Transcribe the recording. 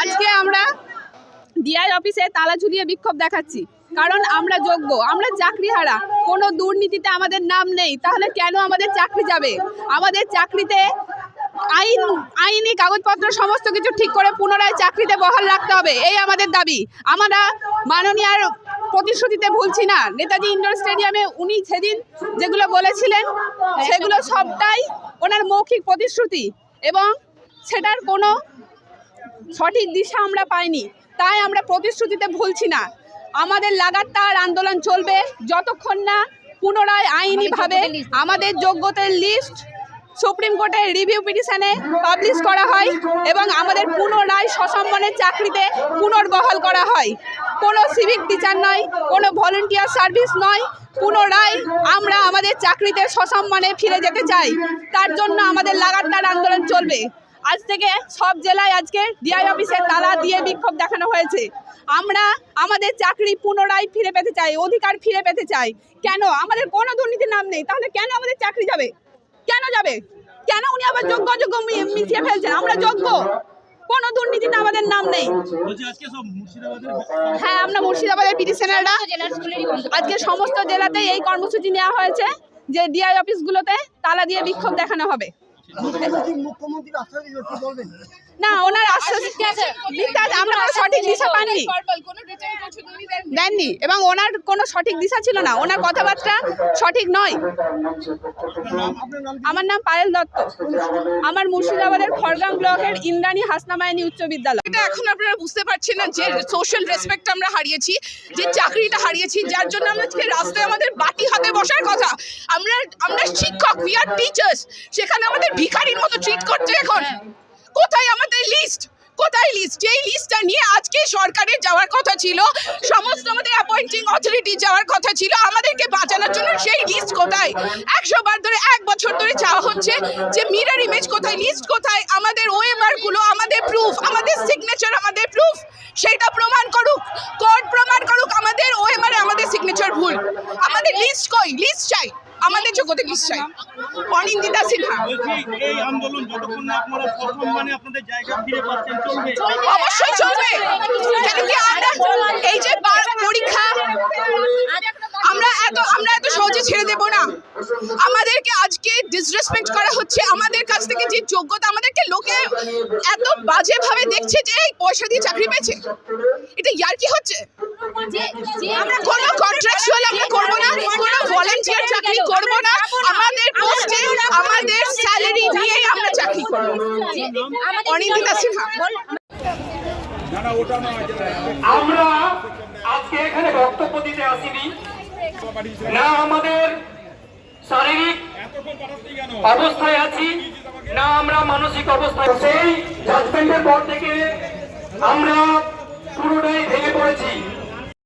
আজকে আমরা ডিআই অফিসে তালা ঝুলিয়ে বিক্ষোভ দেখাচ্ছি। কারণ আমরা যোগ্য, আমরা চাকরি হারা কোনো দুর্নীতিতে আমাদের নাম নেই, তাহলে কেন আমাদের চাকরি যাবে? আমাদের চাকরিতে আইন, আইনি কাগজপত্র সমস্ত কিছু ঠিক করে পুনরায় চাকরিতে বহাল রাখতে হবে, এই আমাদের দাবি। আমরা মাননীয়ার প্রতিশ্রুতিতে ভুলছি না। নেতাজি ইন্ডোর স্টেডিয়ামে উনি সেদিন যেগুলো বলেছিলেন, সেগুলো সবটাই ওনার মৌখিক প্রতিশ্রুতি এবং সেটার কোনো সঠিক দিশা আমরা পাইনি। তাই আমরা প্রতিশ্রুতিতে ভুলছি না। আমাদের লাগাতার আন্দোলন চলবে যতক্ষণ না পুনরায় আইনিভাবে আমাদের যোগ্যতার লিস্ট সুপ্রিম কোর্টের রিভিউ পিটিশনে পাবলিশ করা হয় এবং আমাদের পুনরায় সসম্মানের চাকরিতে পুনর্বহাল করা হয়। কোনো সিভিক টিচার নয় কোনো ভলেন্টিয়ার সার্ভিস নয় পুনরায় আমরা আমাদের চাকরিতে সসম্মানে ফিরে যেতে চাই। তার জন্য আমাদের লাগাতার আন্দোলন চলবে। আজ থেকে সব জেলায় আজকে ডিআই অফিসে তালা দিয়ে বিক্ষোভ দেখানো হয়েছে। আমরা আমাদের চাকরি পুনরায় ফিরে পেতে চাই অধিকার ফিরে পেতে চাই। কেন? আমাদের কোনো দুর্নীতির নাম নেই। তাহলে কেন আমাদের চাকরি যাবে? কেন যাবে? কেন উনি আবার যোগ্য যোগ্য মিশিয়ে ফেলছেন? আমরা যোগ্য। কোনো দুর্নীতিতে আমাদের নাম নেই। বলছি আজকে সব মুর্শিদাবাদের হ্যাঁ আমরা মুর্শিদাবাদের পিটিশনাররা আজকে সমস্ত জেলাতে এই কর্মসূচি নেওয়া হয়েছে যে ডিআই অফিসগুলোতে তালা দিয়ে বিক্ষোভ দেখানো হবে। না ওনার আশ্বাস আমরা কোনো সঠিক দিশা পাননি দেননি। এবং ওনার কোনো সঠিক দিশা ছিল না। ওনার কথাবার্তা সঠিক নয়। আমার নাম পায়েল দত্ত। আমার মুর্শিদাবাদের খড়গ্রাম ব্লকের ইন্দ্রাণী হাসনামায়নী উচ্চ বিদ্যালয়। এটা এখন আপনারা বুঝতে পারছেন না যে সোশ্যাল রেসপেক্ট আমরা হারিয়েছি যে চাকরিটা হারিয়েছি যার জন্য আমরা আজকে রাস্তায় আমাদের বাটি হাতে বসার কথা। আমরা আমরা শিক্ষক উই আর টিচার্স সেখানে আমাদের ভিখারির মতো ট্রিট করছে এখন? কোথায় আমাদের লিস্ট কোথায় লিস্ট যেই লিস্টটা নিয়ে আজকে সরকারের যাওয়ার কথা ছিল সমস্ত আমাদের অ্যাপয়েন্টিং অথরিটি যাওয়ার কথা ছিল আমাদেরকে বাঁচানোর জন্য সেই লিস্ট কোথায়? একশো বার ধরে এক বছর ধরে চাওয়া হচ্ছে যে মিরর ইমেজ কোথায় লিস্ট কোথায়? আমাদের ওএমআরগুলো আমাদের প্রুফ আমাদের সিগনেচার আমাদের প্রুফ সেটা প্রমাণ করুক। কোর্ট প্রমাণ করুক আমাদের ওএমআর আমাদের সিগনেচার ভুল। আমাদের লিস্ট কই? লিস্ট চাই আমাদের লিস্ট চাই অনিন্দিতা সিনহা। অবশ্যই চলবে। কেন কি আমরা এই যে পরীক্ষা, আমরা এত আমরা এত সহজে ছেড়ে দেব না। আমাদেরকে আজকে ডিসরেসপেক্ট করা হচ্ছে। আমাদের কাছ থেকে যে যোগ্যতা আমাদেরকে লোকে এত বাজেভাবে দেখছে যে এই পয়সা দিয়ে চাকরি পেয়েছে। এটা ইয়ার কি হচ্ছে? আমরা কোনো কন্ট্রাকচুয়াল আমরা করব না। ভলান্টিয়ার চাকরি করব না আমাদের পোস্টে আমাদের স্যালারি নিয়েই আমরা চাকরি করব। অনিন্দিতা সিনহা। আমরা আজকে এখানে বক্তব্য দিতে আসিনি। না আমাদের শারীরিক অবস্থায় আছি না আমরা মানসিক অবস্থায় সেই জাজমেন্টের পর থেকে আমরা